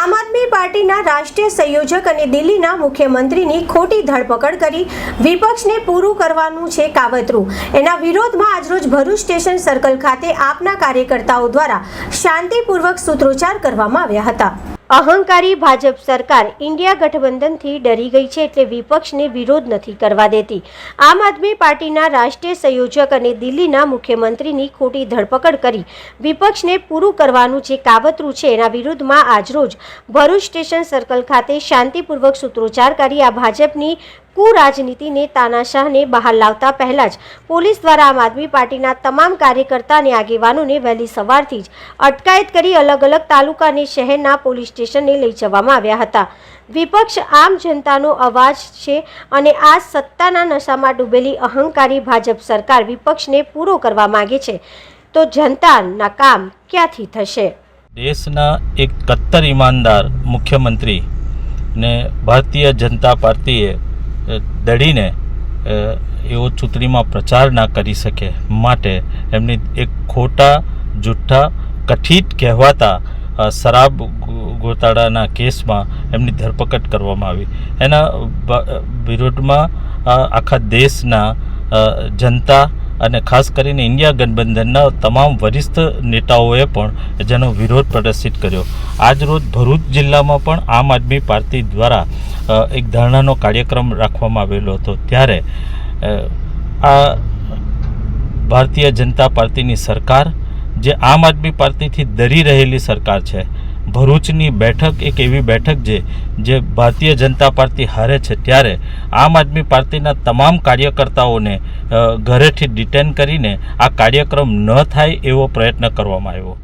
આમ આદમી પાર્ટીના રાષ્ટ્રીય સંયોજક અને દિલ્હીના મુખ્યમંત્રીની ખોટી ધરપકડ કરી વિપક્ષને પૂરું કરવાનું છે કાવતરું. એના વિરોધમાં આજરોજ ભરૂચ સ્ટેશન સર્કલ ખાતે આપના કાર્યકર્તાઓ દ્વારા શાંતિપૂર્વક સૂત્રોચ્ચાર કરવામાં આવ્યા હતા. અહંકારી ભાજપ સરકાર ઇન્ડિયા ગઠબંધનથી ડરી ગઈ છે એટલે વિપક્ષને વિરોધ નથી કરવા દેતી. આમ આદમી પાર્ટીના રાષ્ટ્રીય સંયોજક અને દિલ્હીના મુખ્યમંત્રીની ખોટી ધરપકડ કરી વિપક્ષને પૂરું કરવાનું જે કાવતરું છે એના વિરુદ્ધમાં આજરોજ ભરૂચ સ્ટેશન સર્કલ ખાતે શાંતિપૂર્વક સૂત્રોચ્ચાર કરી આ ભાજપની કુરાજનીતિને તાનાશાહને બહાર લાવતા પહેલા જ પોલીસ દ્વારા આમ આદમી પાર્ટીના તમામ કાર્યકર્તા અને આગેવાનોને વહેલી સવારથી જ અટકાયત કરી અલગ અલગ તાલુકા અને શહેરના પોલીસ સ્ટેશને લઈ જવામાં આવ્યા હતા. વિપક્ષ આમ જનતાનો અવાજ છે અને આ સત્તાના નશામાં ડૂબેલી અહંકારી ભાજપ સરકાર વિપક્ષને પૂરો કરવા માગે છે. તો જનતાના કામ ક્યાંથી થશે? દેશના એક કત્તર ઈમાનદાર મુખ્યમંત્રી ને ભારતીય જનતા પાર્ટીએ અ, દળીને એવો ચૂંટણીમાં પ્રચાર ના કરી શકે માટે એમની એક ખોટા જુઠ્ઠા કથિત કહેવાતા શરાબ ગોતાડાના કેસમાં એમની ધરપકડ કરવામાં આવી. એના વિરોધમાં આખા દેશના જનતા અને ખાસ કરીને ઇન્ડિયા ગઠબંધનના તમામ વરિષ્ઠ નેતાઓએ પણ જેનો વિરોધ પ્રદર્શિત કર્યો. આજરોજ ભરૂચ જિલ્લામાં પણ આમ આદમી પાર્ટી દ્વારા એક ધરણાનો કાર્યક્રમ રાખવામાં આવેલો હતો. ત્યારે આ ભારતીય જનતા પાર્ટીની સરકાર, જે આમ આદમી પાર્ટીથી ડરી રહેલી સરકાર છે ભરૂચની બેઠક એક એવી બેઠક છે, જે ભારતીય જનતા પાર્ટી હારે છે. ત્યારે આમ આદમી પાર્ટીના તમામ કાર્યકર્તાઓને ઘરેથી ડિટેન કરીને આ કાર્યક્રમ ન થાય એવો પ્રયત્ન કરવામાં આવ્યો.